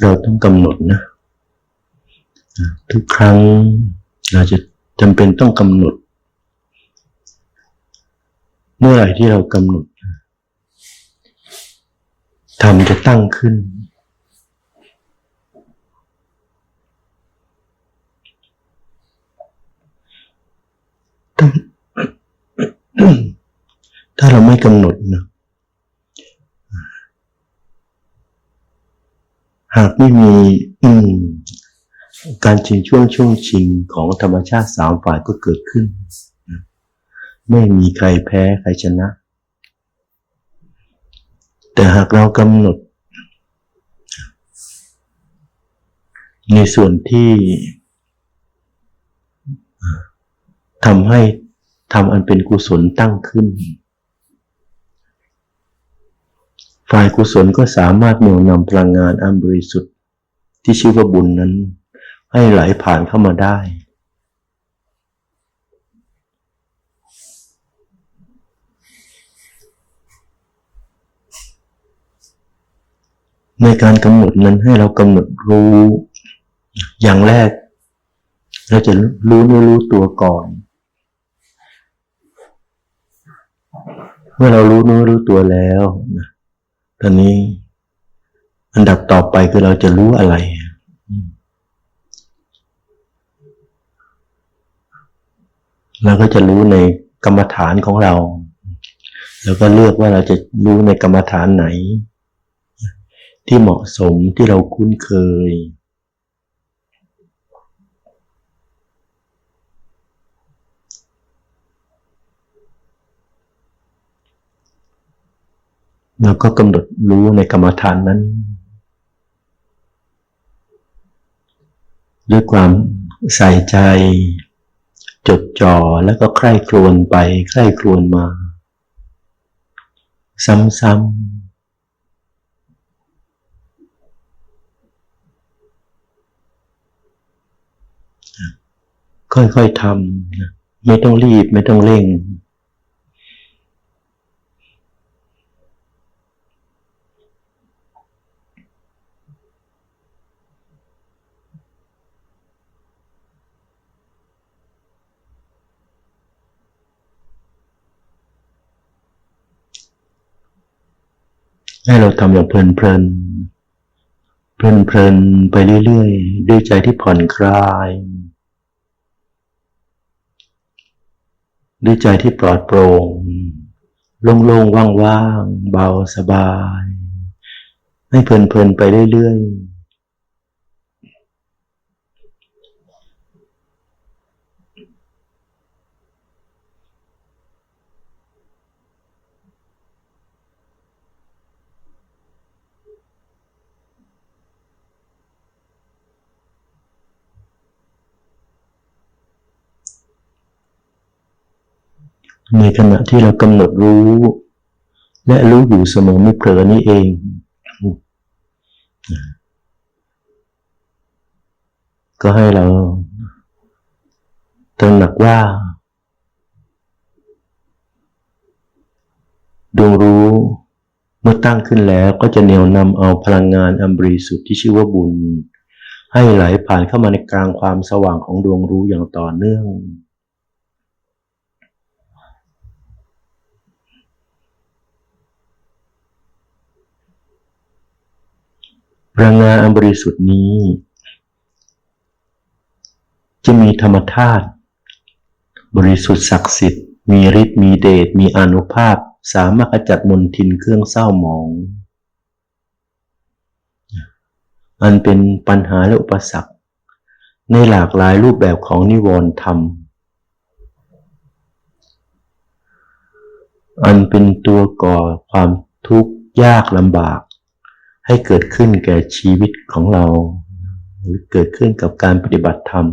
เราต้องกำหนดนะทุกครั้งเราจะจำเป็นต้องกำหนด เมื่อไหร่ที่เรากำหนดธรรมจะตั้งขึ้น ถ้าเราไม่กำหนดนะ หากไม่มีอืมการชิงช่วงช่วงชิงของธรรมชาติสามฝ่ายก็เกิดขึ้น ไม่มีใครแพ้ใครชนะ แต่หากเรากำหนด ในส่วนที่ทำให้ทำอันเป็นกุศลตั้งขึ้น ฝ่ายกุศลก็สามารถเหนี่ยวนำพลังงานอันบริสุทธิ์ที่ชื่อว่าบุญนั้น ให้ไหลผ่านเข้ามาได้ ในการกำหนดนั้นให้เรากำหนดรู้ อย่างแรก เราจะรู้เนื้อรู้ตัวก่อน เมื่อเรารู้เนื้อรู้ตัวแล้วนะ ตอนนี้ อันดับต่อไปคือเราจะรู้อะไร เราก็จะรู้ในกรรมฐานของเรา แล้วก็เลือกว่าเราจะรู้ในกรรมฐานไหน ที่เหมาะสมที่เราคุ้นเคย แล้วก็กำหนดรู้ในกรรมฐานนั้น ด้วยความใส่ใจ จดจ่อแล้วก็ใคร่ครวญไปใคร่ครวญมา ซ้ำๆค่อยๆทำ ไม่ต้องรีบ ไม่ต้องเร่ง ให้เราทำอย่างเพลินเพลินเพลินเพลินไปเรื่อยๆ ด้วยใจที่ผ่อนคลาย ด้วยใจที่ปลอดโปร่งโล่งๆว่างๆ เบาสบาย ให้เพลินเพลินไปเรื่อยๆ ในขณะที่เรากำหนดรู้ และรู้อยู่เสมอไม่เผลอนี่เอง ก็ให้เราตระหนักว่าดวงรู้เมื่อตั้งขึ้นแล้วก็จะเหนี่ยวนำเอาพลังงานอันบริสุทธิ์ที่ชื่อว่าบุญ ให้ไหลผ่านเข้ามาในกลางความสว่างของดวงรู้อย่างต่อเนื่อง พลังงานอันบริสุทธิ์นี้ จะมีธรรมธาตุบริสุทธิ์ศักดิ์สิทธิ์ มีฤทธิ์มีเดชมีอนุภาพ สามารถขจัดมลทินเครื่องเศร้าหมอง อันเป็นปัญหาและอุปสรรค ในหลากหลายรูปแบบของนิวรณ์ธรรม อันเป็นตัวก่อความทุกข์ยากลำบาก ให้เกิดขึ้นแก่ชีวิตของเรา หรือเกิดขึ้นกับการปฏิบัติธรรม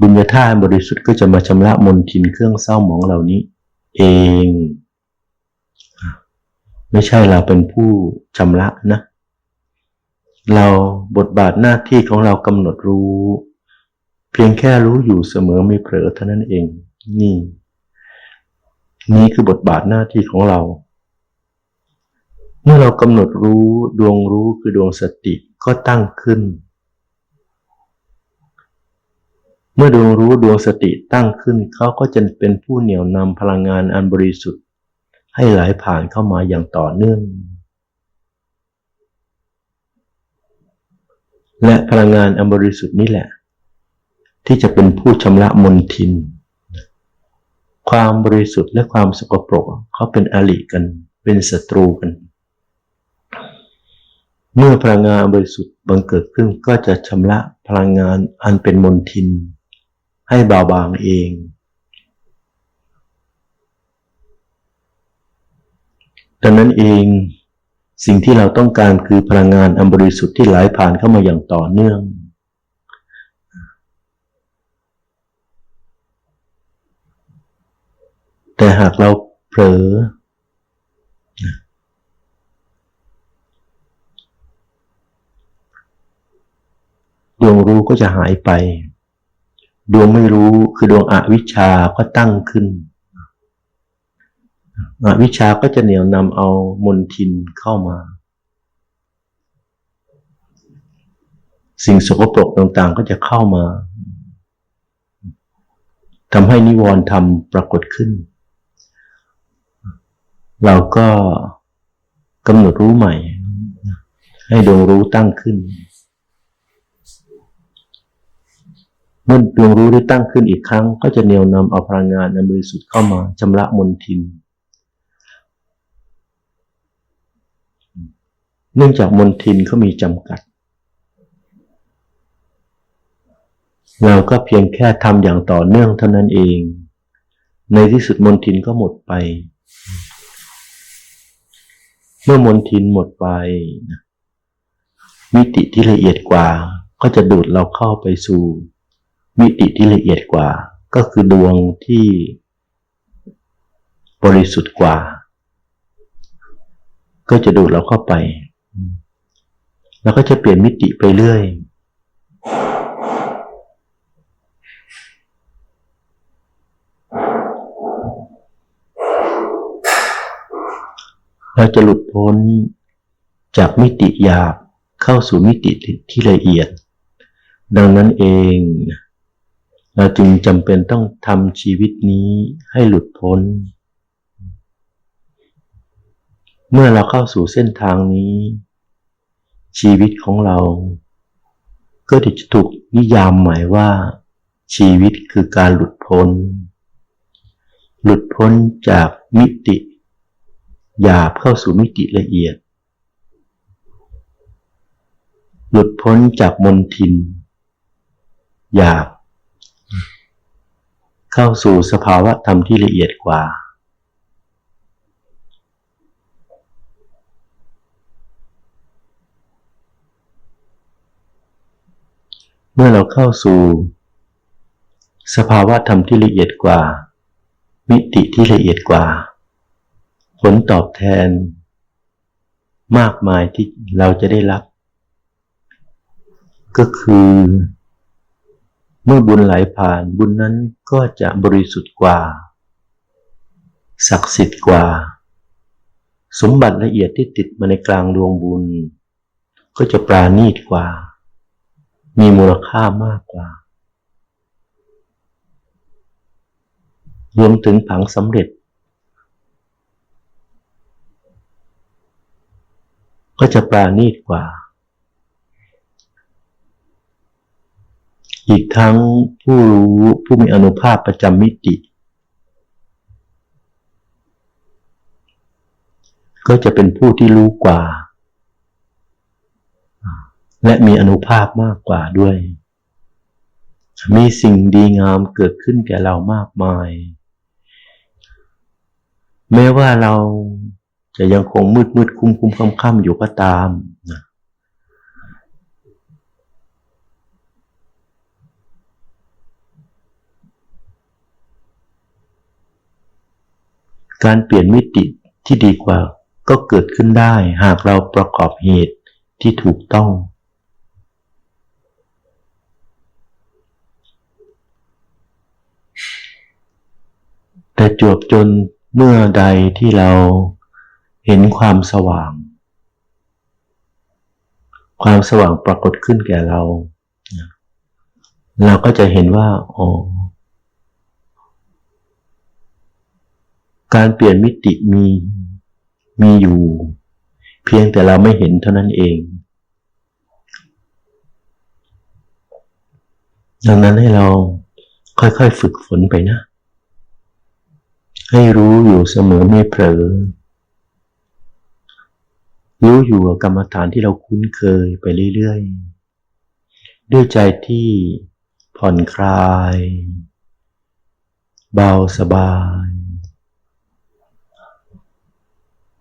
บุญญาธาตุบริสุทธิ์ก็จะมาชำระมนทินเครื่องเศร้าหมองเหล่านี้ เอง ไม่ใช่เราเป็นผู้ชำระนะ เราบทบาทหน้าที่ของเรากำหนดรู้ เพียงแค่รู้อยู่เสมอไม่เผลอเท่านั้นเอง นี่ นี่คือบทบาทหน้าที่ของเรา เมื่อเรากำหนดรู้ดวงรู้คือดวงสติก็ตั้งขึ้น เมื่อดวงรู้ดวงสติตั้งขึ้นเขาก็จะเป็นผู้เหนี่ยวนำพลังงานอันบริสุทธิ์ ให้ไหลผ่านเข้ามาอย่างต่อเนื่อง และพลังงานอันบริสุทธิ์นี่แหละ ที่จะเป็นผู้ชำระมนทิน ความบริสุทธิ์และความสกปรกเขาเป็นอริกัน เป็นศัตรูกัน เมื่อพลังงานบริสุทธิ์บังเกิดขึ้นก็จะชำระพลังงานอันเป็นมนทิน ให้เบาบางเอง ดังนั้นเองสิ่งที่เราต้องการคือพลังงานอันบริสุทธิ์ที่ไหลผ่านเข้ามาอย่างต่อเนื่อง แต่หากเราเผลอดวง รู้ก็จะหายไป ดวงไม่รู้คือดวงอวิชชาก็ตั้งขึ้นอวิชชาก็จะเหนี่ยวนำเอามนทินเข้ามา สิ่งสกปรกต่างๆก็จะเข้ามาทำให้นิวรณ์ธรรมปรากฏขึ้น เราก็กำหนดรู้ใหม่ ให้ดวงรู้ตั้งขึ้น เมื่อดวงรู้ได้ตั้งขึ้นอีกครั้ง ก็จะเหนี่ยวนำเอาพลังงานอันบริสุทธิ์เข้ามาชำระมนทิน เนื่องจากมนทินเขามีจำกัด เราก็เพียงแค่ทำอย่างต่อเนื่องเท่านั้นเอง ในที่สุดมนทินก็หมดไป เมื่อมนทินหมดไป มิติที่ละเอียดกว่าก็จะดูดเราเข้าไปสู่ มิติที่ละเอียดกว่า ก็คือดวงที่บริสุทธิ์กว่า ก็จะดูดเราเข้าไป แล้วก็จะเปลี่ยนมิติไปเรื่อย เราจะหลุดพ้นจากมิติหยาบเข้าสู่มิติที่ละเอียด ดังนั้นเอง เราจึงจำเป็นต้องทำชีวิตนี้ให้หลุดพ้น เมื่อเราเข้าสู่เส้นทางนี้ ชีวิตของเรา ก็จะถูกนิยามหมายว่า ชีวิตคือการหลุดพ้น หลุดพ้นจากมิติหยาบเข้าสู่มิติละเอียด หลุดพ้นจากมนทินหยาบ เข้าสู่สภาวะธรรมที่ละเอียดกว่า เมื่อเราเข้าสู่ สภาวะธรรมที่ละเอียดกว่า มิติที่ละเอียดกว่า ผลตอบแทน มากมายที่เราจะได้รับ ก็คือ เมื่อบุญไหลผ่านบุญนั้นก็จะบริสุทธิ์กว่า ศักดิ์สิทธิ์กว่า สมบัติละเอียดที่ติดมาในกลางดวงบุญ ก็จะปราณีตกว่า มีมูลค่ามากกว่ารวมถึงผังสำเร็จ ก็จะปราณีตกว่า อีกทั้งผู้รู้ผู้มีอนุภาพประจำมิติ ก็จะเป็นผู้ที่รู้กว่า และมีอนุภาพมากกว่าด้วย มีสิ่งดีงามเกิดขึ้นแก่เรามากมาย แม้ว่าเราจะยังคงมืดมืดคุ้มคุ้มค่ำค่ำอยู่ก็ตามนะ การเปลี่ยนมิติที่ดีกว่าก็เกิดขึ้นได้หากเราประกอบเหตุที่ถูกต้อง แต่จวบจนเมื่อใดที่เราเห็นความสว่าง ความสว่างปรากฏขึ้นแก่เรา เราก็จะเห็นว่า อ๋อ การเปลี่ยนมิติมีมีอยู่ เพียงแต่เราไม่เห็นเท่านั้นเอง ดังนั้นให้เราค่อยๆฝึกฝนไปนะ ให้รู้อยู่เสมอไม่เผลอรู้อยู่กับกรรมฐานที่เราคุ้นเคยไปเรื่อยๆ ด้วยใจที่ผ่อนคลาย เบาสบาย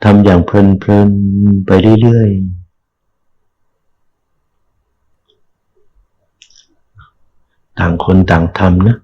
ทำอย่างเพลินๆไปเรื่อยๆ ต่างคนต่างทำนะ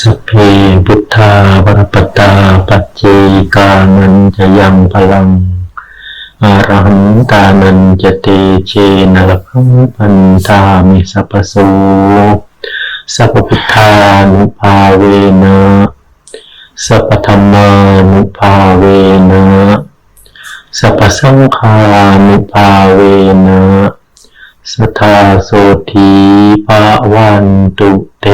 สัพเพพุทธาปรปตาปัจเจกานันจะยังพลังอารหันตานันจะเตเชนลพังพันธามิสัพโสสัพพุทธานุภาเวนะสัพธรรมานุภาเวนะสัพสังฆานุภาเวนะสทาโสธีภาวันตุเต